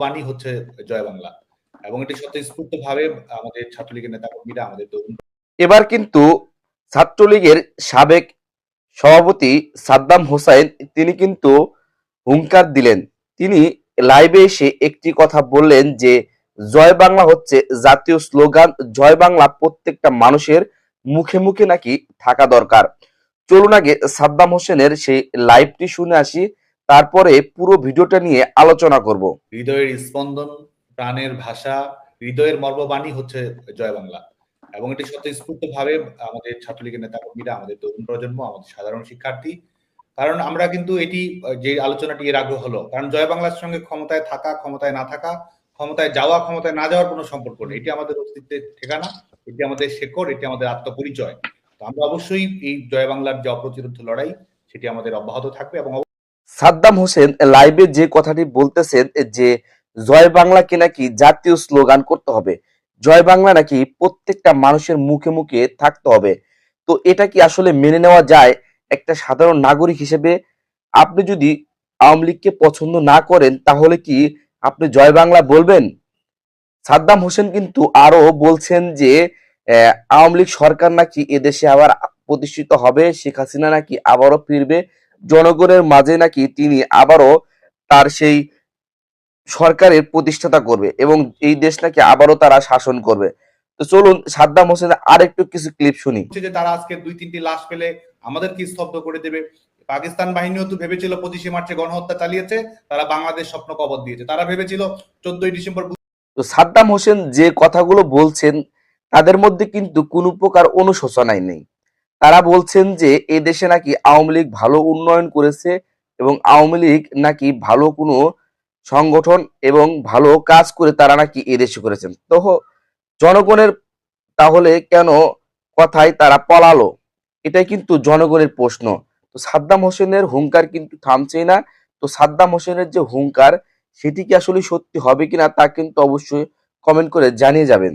বাণী হচ্ছে জয় বাংলা। এবং এটি স্বতঃস্ফূর্ত ভাবে আমাদের ছাত্রলীগের নেতা কর্মীরা আমাদের তরুণ এবার কিন্তু ছাত্রলীগের সাবেক সভাপতি সাদ্দাম হোসাইন, তিনি কিন্তু হুঙ্কার দিলেন। তিনি লাইভে এসে একটি কথা বললেন যে, জয় বাংলা হচ্ছে জাতীয় স্লোগান, জয় বাংলা প্রত্যেকটা মানুষের মুখে মুখে নাকি থাকা দরকার। চলুন আগে সাদ্দাম হোসেনের সেই লাইভটি শুনে আসি। তারপরে পুরো ভিডিওটা নিয়ে আলোচনা করব। হৃদয়ের স্পন্দন, প্রাণের ভাষা, হৃদয়ের মর্মবাণী হচ্ছে জয় বাংলা। এবং এটি স্বতঃস্ফূর্ত ভাবে আমাদের ছাত্রলীগের নেতা কর্মীরা আমাদের তরুণ প্রজন্ম, আমাদের সাধারণ শিক্ষার্থী। কারণ আমরা কিন্তু এটি, যে আলোচনাটি এর আগে হলো, কারণ জয় বাংলার সঙ্গে ক্ষমতায় থাকা, ক্ষমতায় না থাকা, ক্ষমতায় যাওয়া, ক্ষমতায় না যাওয়ার কোনো সম্পর্ক নেই। এটি আমাদের অস্তিত্বের ঠিকানা, এটি আমাদের শেকড়, এটি আমাদের আত্মপরিচয়। তো আমরা অবশ্যই এই জয় বাংলার যে অপ্রতিরোধ লড়াই, সেটি আমাদের অব্যাহত থাকবে এবং সাদ্দাম হোসেন লাইভে যে কথাটি বলতেছেন যে, জয় বাংলাকে নাকি জাতীয় স্লোগান করতে হবে? জয় বাংলা নাকি প্রত্যেকটা মানুষের মুখে মুখে থাকতে হবে? তো এটা কি আসলে মেনে নেওয়া যায় একটা সাধারণ নাগরিক হিসেবে? আপনি যদি আওয়ামী লীগকে পছন্দ না করেন, তাহলে কি আপনি জয় বাংলা বলবেন? সাদ্দাম হোসেন কিন্তু আরও বলছেন যে আওয়ামী লীগ সরকার নাকি এদেশে আবার প্রতিষ্ঠিত হবে, শেখ হাসিনা নাকি আবারও ফিরবে? জনগণের মাঝে নাকি তিনি আবারও তার সেই সরকারের প্রতিষ্ঠাতা করবে এবং এই দেশ নাকি আবারও তারা শাসন করবে। তো চলুন সাদ্দাম হোসেনের আরেকটু কিছু ক্লিপ শুনি। যে তারা আজকে দুই তিনটি লাশ পেলে আমাদেরকে স্তব্ধ করে দেবে। পাকিস্তান বাহিনীও তো ভেবেছিল পঁচিশে মার্চে গণহত্যা চালিয়েছে তারা বাংলাদেশ স্বপ্ন কবর দিয়েছে। তারা ভেবেছিল চোদ্দই ডিসেম্বর তো সাদ্দাম হোসেন যে কথাগুলো বলছেন তাদের মধ্যে কিন্তু কোনো প্রকার অনুশোচনাই নেই। তারা বলছেন যে এ দেশে নাকি আওয়ামী লীগ ভালো উন্নয়ন করেছে এবং আওয়ামী লীগ নাকি ভালো কোনো সংগঠন এবং ভালো কাজ করে তারা নাকি এদেশে করেছেন। তো জনগণের তাহলে কেন কথায় তারা পলালো? এটাই কিন্তু জনগণের প্রশ্ন। তো সাদ্দাম হোসেনের হুঙ্কার কিন্তু থামছেই না। তো সাদ্দাম হোসেনের যে হুঙ্কার, সেটি কি আসলে সত্যি হবে কিনা তা কিন্তু অবশ্যই কমেন্ট করে জানিয়ে যাবেন।